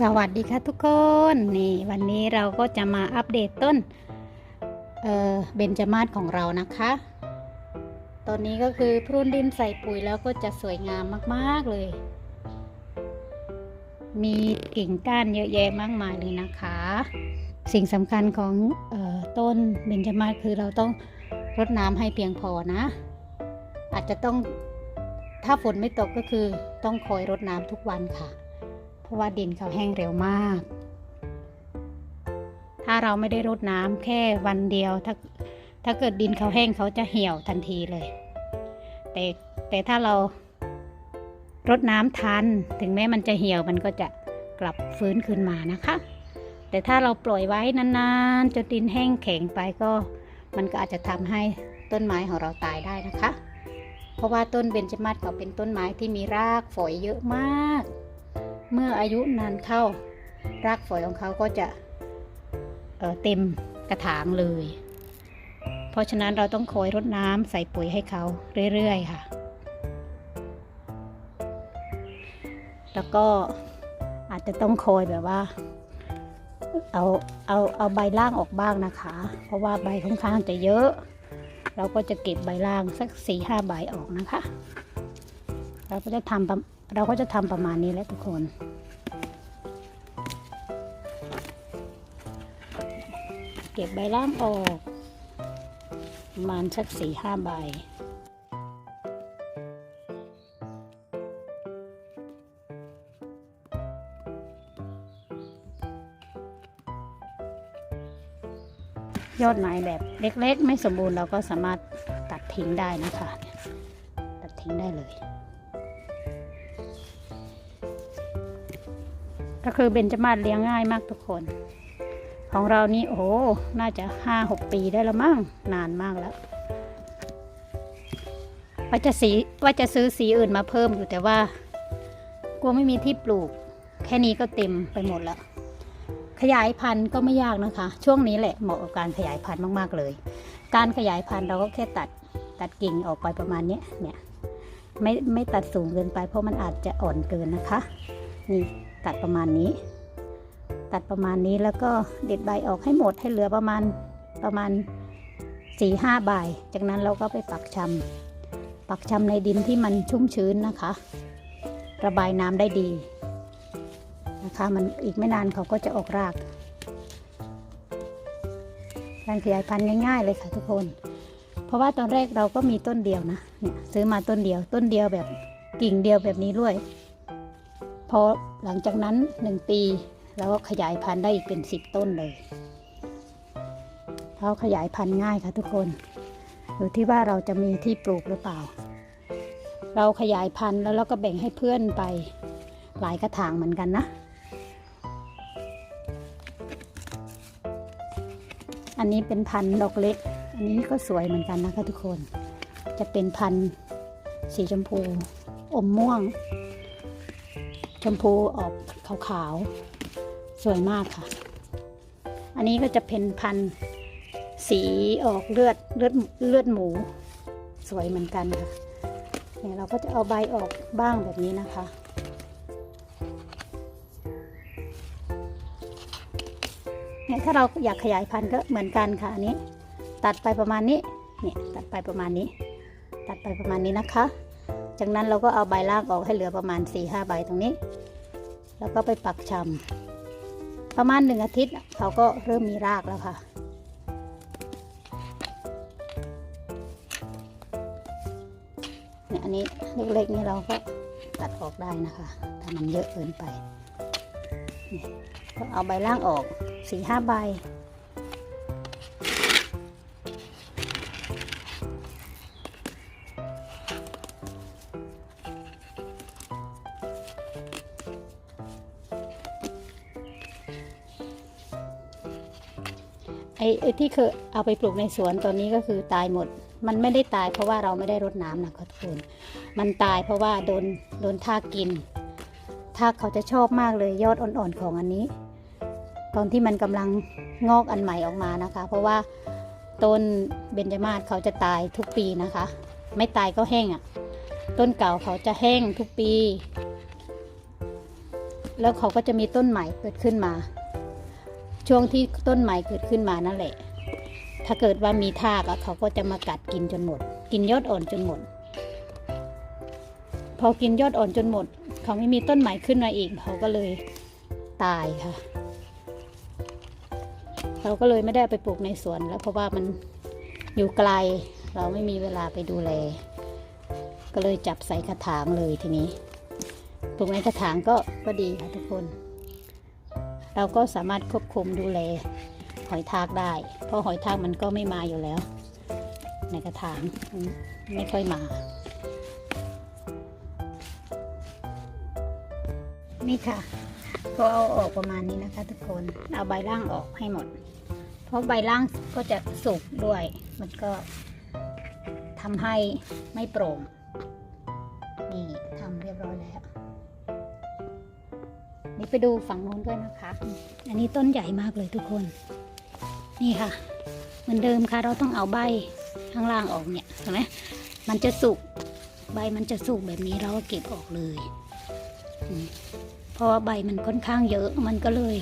สวัสดีค่ะทุกคนนี่ วันนี้เราก็จะมาอัปเดตต้นเบญจมาศของเรานะคะตอนนี้ก็คือพรุนดินใส่ปุ๋ยแล้วก็จะสวยงามมาก ๆ เลย มีกิ่งก้านเยอะแยะมากมายเลยนะคะ สิ่งสำคัญของออต้นเบญจมาศคือเราต้องรดน้ำให้เพียงพอนะ อาจจะต้องถ้าฝนไม่ตกก็คือต้องคอยรดน้ำทุกวันค่ะ เพราะว่าดินเขาแห้งเร็วมาก ถ้าเราไม่ได้รดน้ำแค่วันเดียว ถ้าถ้าเกิดดินเขาแห้งเขาจะเหี่ยวทันทีเลย แต่แต่ถ้าเรารดน้ำทัน ถึงแม้มันจะเหี่ยวมันก็จะกลับฟื้นขึ้นมานะคะ แต่ถ้าเราปล่อยไว้นานๆจนดินแห้งแข็งไปก็ มันก็อาจจะทำให้ต้นไม้ของเราตายได้นะคะ เพราะว่าต้นเบญจมาศเขาเป็นต้นไม้ที่มีรากฝอยเยอะมาก เมื่ออายุนานเข้ารากฝอยของเขาก็จะเเต็มกระถางเลย เพราะฉะนั้นเราต้องคอยรดน้ำใส่ปุ๋ยให้เขาเรื่อยๆค่ะ แล้วก็อาจจะต้องคอยแบบว่า เอาเอาเอาใบล่างออกบ้างนะคะ เพราะว่าใบค่อนข้างจะเยอะ เราก็จะเก็บใบล่างสักสี่ห้าใบออกนะคะ เราก็จะทำ เราก็จะทำประมาณนี้แหละทุกคน เก็บใบล่างออกประมาณสักสี่ห้าใบยอดไม้แบบเล็กๆ ไม่สมบูรณ์เราก็สามารถตัดทิ้งได้นะคะ ตัดทิ้งได้เลย ก็คือเบญจมาศเลี้ยงง่ายมากทุกคน ของเรานี่โอ้น่าจะห้าหกปีได้แล้วมั้งนานมากแล้วว่าจะสีว่าจะซื้อสีอื่นมาเพิ่มอยู่แต่ว่ากลัวไม่มีที่ปลูก แค่นี้ก็เต็มไปหมดแล้ว ขยายพันธุ์ก็ไม่ยากนะคะ ช่วงนี้แหละเหมาะกับการขยายพันธุ์มากๆเลย การขยายพันธุ์เราก็แค่ตัดตัดกิ่งออกไปประมาณนี้เนี่ยไม่ไม่ตัดสูงเกินไปเพราะมันอาจจะอ่อนเกินนะคะนี่ ตัดประมาณนี้ ตัดประมาณนี้แล้วก็เด็ดใบออกให้หมดให้เหลือประมาณประมาณสี่ห้าใบจากนั้นเราก็ไปปักชำปักชำในดินที่มันชุ่มชื้นนะคะ ระบายน้ำได้ดีนะคะมันอีกไม่นานเขาก็จะออกรากการขยายพันธุ์ง่าย ๆ เลยค่ะทุกคน เพราะว่าตอนแรกเราก็มีต้นเดียวนะเนี่ยซื้อมาต้นเดียวต้นเดียวแบบกิ่งเดียวแบบนี้ด้วย อหลังจากนั้นหนึ่งปีเราก็ขยายพันธุ์ได้อีกเป็นสิบต้นเลยเขาขยายพันธุ์ง่ายค่ะทุกคน อยู่ที่ว่าเราจะมีที่ปลูกหรือเปล่า เราขยายพันธุ์แล้วเราก็แบ่งให้เพื่อนไปหลายกระถางเหมือนกันนะ อันนี้เป็นพันธุ์ดอกเล็ก อันนี้ก็สวยเหมือนกันนะคะทุกคน จะเป็นพันธุ์สีชมพู อมม่วง ชมพูออกขาวๆ สวยมากค่ะ อันนี้ก็จะเป็นพันธุ์สีออกเลือดเลือดเลือดหมู สวยเหมือนกันค่ะเนี่ยเราก็จะเอาใบออกบ้างแบบนี้นะคะ เนี่ยถ้าเราอยากขยายพันธุ์ก็เหมือนกันค่ะอันนี้ ตัดไปประมาณนี้ เนี่ยตัดไปประมาณนี้ ตัดไปประมาณนี้นะคะ จากนั้นเราก็เอาใบล่างออกให้เหลือประมาณ4ี่ห้าใบตรงนี้ แล้วก็ไปปักชำประมาณหนึ่งอาทิตย์เขาก็เริ่มมีรากแล้วค่ะเนี่ยอันนี้เล็กๆนี่เราก็ตัดออกได้นะคะถ้ามันเยอะเกินไปก็เอาใบล่างออกสี่ห้าใบ ไอ้ที่เคยเอาไปปลูกในสวนตอนนี้ก็คือตายหมด มันไม่ได้ตายเพราะว่าเราไม่ได้รดน้ำนะคะทุกคน มันตายเพราะว่าโดนโดนทากกิน ทากเขาจะชอบมากเลยยอดอ่อนๆของอันนี้ ตอนที่มันกำลังงอกอันใหม่ออกมานะคะ เพราะว่าต้นเบญจมาศเขาจะตายทุกปีนะคะ ไม่ตายก็แห้งอะ่ะ ต้นเก่าเขาจะแห้งทุกปี แล้วเขาก็จะมีต้นใหม่เกิดขึ้นมา ช่วงที่ต้นใหม่เกิดขึ้นมานั่นแหละ ถ้าเกิดว่ามีทากเขาก็จะมากัดกินจนหมด กินยอดอ่อนจนหมด พอกินยอดอ่อนจนหมด เขาไม่มีต้นใหม่ขึ้นมาอีก เขาก็เลยตายค่ะ เราก็เลยไม่ได้ไปปลูกในสวนแล้วเพราะว่ามันอยู่ไกล เราไม่มีเวลาไปดูแล ก็เลยจับใส่กระถางเลยทีนี้ ปลูกในกระถางก็ก็ดีค่ะทุกคน เราก็สามารถควบคุมดูแลหอยทากได้ เพราะหอยทากมันก็ไม่มาอยู่แล้ว ในกระถางไม่ค่อยมา นี่ค่ะ ก็เอาออกประมาณนี้นะคะ ทุกคนเอาใบล่างออกให้หมด เพราะใบล่างก็จะสุกด้วย มันก็ทำให้ไม่โปร่งนี่ทำเรียบร้อยแล้ว นี่ไปดูฝั่งโน้นด้วยนะคะ อันนี้ต้นใหญ่มากเลยทุกคน นี่ค่ะ เหมือนเดิมค่ะ เราต้องเอาใบข้างล่างออกเนี่ยเห็นไหมมันจะสุก ใบมันจะสุกแบบนี้เราก็เก็บออกเลย เพราะว่าใบมันค่อนข้างเยอะมันก็เลย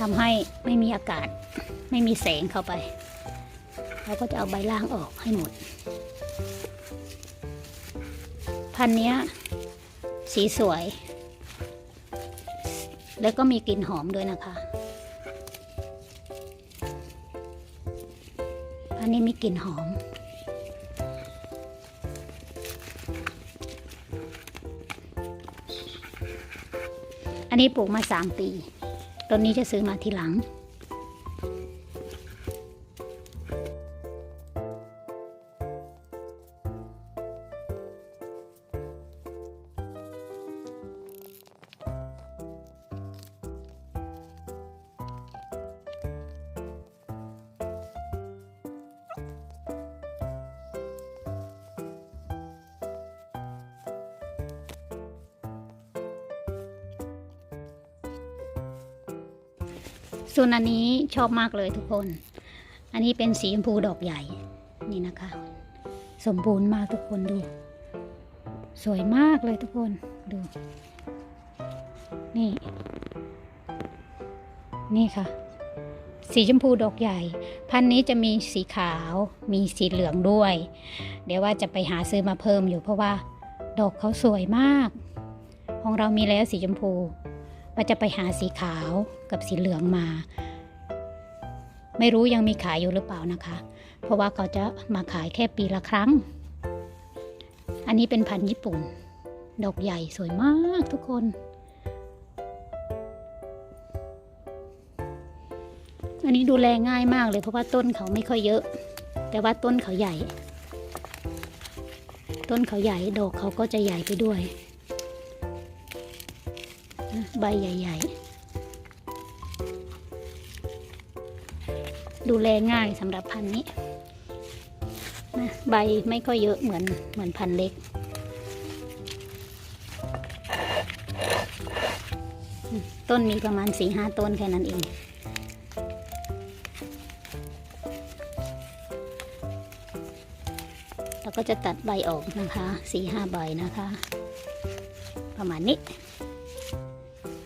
ทำให้ไม่มีอากาศ ไม่มีแสงเข้าไป เราก็จะเอาใบล่างออกให้หมด พันเนี้ยสีสวย แล้วก็มีกลิ่นหอมด้วยนะคะ อันนี้มีกลิ่นหอม อันนี้ปลูกมาสามปี ต้นนี้จะซื้อมาทีหลัง ส่วนอันนี้ชอบมากเลยทุกคน อันนี้เป็นสีชมพูดอกใหญ่ นี่นะคะ สมบูรณ์มากทุกคนดู สวยมากเลยทุกคนดู นี่ นี่ค่ะ สีชมพูดอกใหญ่ พันนี้จะมีสีขาว มีสีเหลืองด้วย เดี๋ยวว่าจะไปหาซื้อมาเพิ่มอยู่เพราะว่า ดอกเขาสวยมาก ของเรามีแล้วสีชมพู ว่าจะไปหาสีขาวกับสีเหลืองมา ไม่รู้ยังมีขายอยู่หรือเปล่านะคะ เพราะว่าเขาจะมาขายแค่ปีละครั้ง อันนี้เป็นพันธุ์ญี่ปุ่น ดอกใหญ่สวยมากทุกคน อันนี้ดูแลง่ายมากเลยเพราะว่าต้นเขาไม่ค่อยเยอะ แต่ว่าต้นเขาใหญ่ ต้นเขาใหญ่ดอกเขาก็จะใหญ่ไปด้วย ใบใหญ่ ๆ ดูแลง่ายสำหรับพันธุ์นี้นะใบไม่ค่อยเยอะเหมือนเหมือนพันธุ์เล็ก ต้นมีประมาณสี่ห้าต้นแค่นั้นเองเราก็จะตัดใบออกนะคะสี่ห้าใบนะคะ ประมาณนี้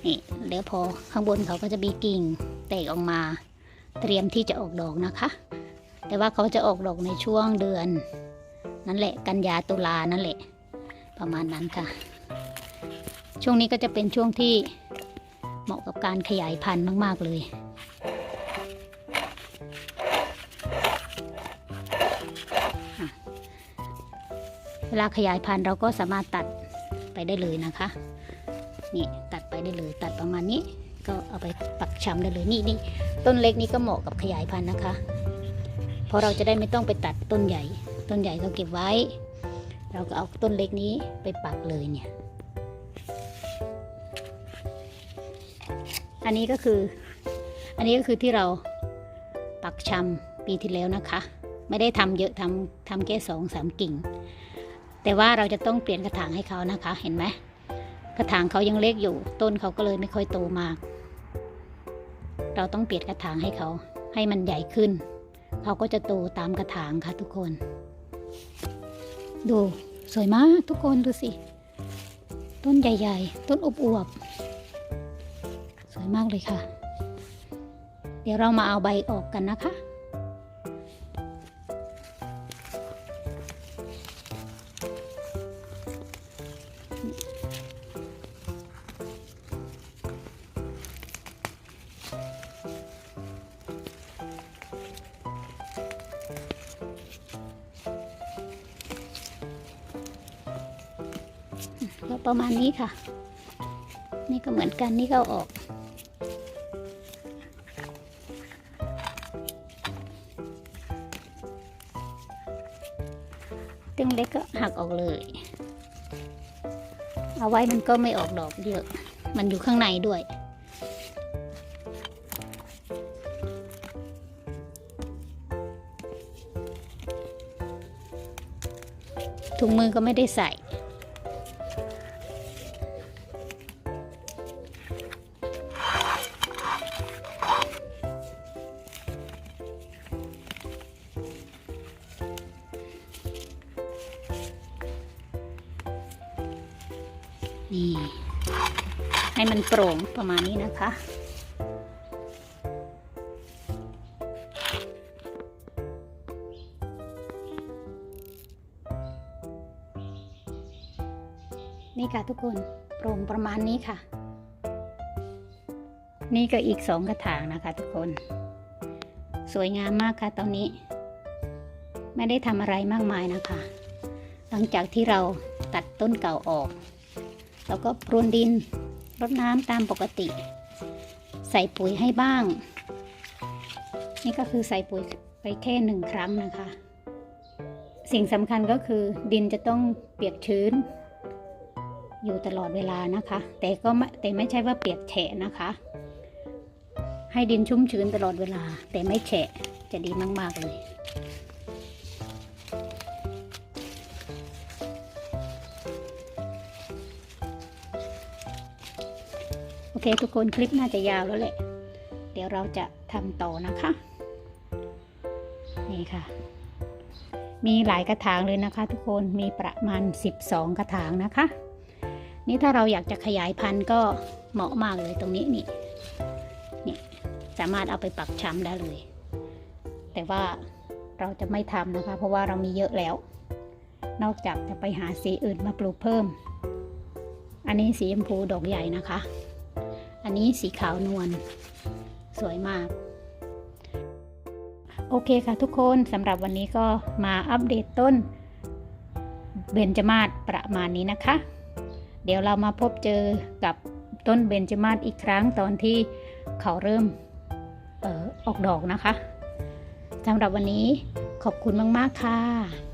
นี่แล้วพอข้างบนเขาก็จะมีกิ่งแตกออกมา เตรียมที่จะออกดอกนะคะ แต่ว่าเขาจะออกดอกในช่วงเดือน นั่นแหละกันยาตุลานั่นแหละ ประมาณนั้นค่ะ ช่วงนี้ก็จะเป็นช่วงที่เหมาะกับการขยายพันธุ์มาก ๆ เลยเวลาขยายพันธุ์เราก็สามารถตัดไปได้เลยนะคะ นี่ ได้เลย ตัดประมาณนี้ก็เอาไปปักชำได้เลยนี่นี่ต้นเล็กนี่ก็เหมาะกับขยายพันธุ์นะคะ เพราะเราจะได้ไม่ต้องไปตัดต้นใหญ่ ต้นใหญ่ก็เก็บไว้ เราก็เอาต้นเล็กนี้ไปปักเลยเนี่ย อันนี้ก็คือ อันนี้ก็คือที่เราปักชำปีที่แล้วนะคะ ไม่ได้ทำเยอะทำทำแค่สองสามกิ่ง แต่ว่าเราจะต้องเปลี่ยนกระถางให้เขานะคะ เห็นไหม กระถางเขายังเล็กอยู่ ต้นเขาก็เลยไม่ค่อยโตมาก เราต้องเปลี่ยนกระถางให้เขา ให้มันใหญ่ขึ้น เขาก็จะโตตามกระถางค่ะทุกคน ดูสวยมากทุกคนดูสิ ต้นใหญ่ ๆ ต้นอวบๆวยมากเลยค่ะ เดี๋ยวเรามาเอาใบออกกันนะคะ ก็ประมาณนี้ค่ะ นี่ก็เหมือนกันนี่ก็อออก ตึงเล็กก็หักออกเลย เอาไว้มันก็ไม่ออกดอกเยอะ มันอยู่ข้างในด้วยถุงมือก็ไม่ได้ใส่ นี่ ให้มันโปร่งประมาณนี้นะคะ นี่ค่ะทุกคนโปร่งประมาณนี้ค่ะ นี่ก็อีกสองกระถางนะคะทุกคน สวยงามมากค่ะตอนนี้ ไม่ได้ทำอะไรมากมายนะคะ หลังจากที่เราตัดต้นเก่าออก แล้วก็พรวนดินรดน้ำตามปกติ ใส่ปุ๋ยให้บ้าง นี่ก็คือใส่ปุ๋ยไปแค่หนึ่งครั้งนะคะ สิ่งสำคัญก็คือดินจะต้องเปียกชื้น อยู่ตลอดเวลานะคะ แต่ก็แต่ไม่ใช่ว่าเปียกแฉะนะคะ ให้ดินชุ่มชื้นตลอดเวลา แต่ไม่แฉะจะดีมาก ๆ เลย เคทุกคนคลิปน่าจะยาวแล้วแหละ เดี๋ยวเราจะทำต่อนะคะ นี่ค่ะ มีหลายกระถางเลยนะคะ ทุกคนมีประมาณ 12 กระถางนะคะ นี่ถ้าเราอยากจะขยายพันธุ์ก็เหมาะมากเลยตรงนี้นี่นี่สามารถเอาไปปักช้ำได้เลย แต่ว่าเราจะไม่ทำนะคะ เพราะว่าเรามีเยอะแล้ว นอกจากจะไปหาสีอื่นมาปลูกเพิ่ม อันนี้สีชมพูดอกใหญ่นะคะ อันนี้สีขาวนวลสวยมาก โอเคค่ะทุกคนสำหรับวันนี้ก็มาอัปเดตต้นเบญจมาศประมาณนี้นะคะ เดี๋ยวเรามาพบเจอกับต้นเบญจมาศอีกครั้งตอนที่เขาเริ่มออออกดอกนะคะสำหรับวันนี้ขอบคุณมาก ๆ ค่ะ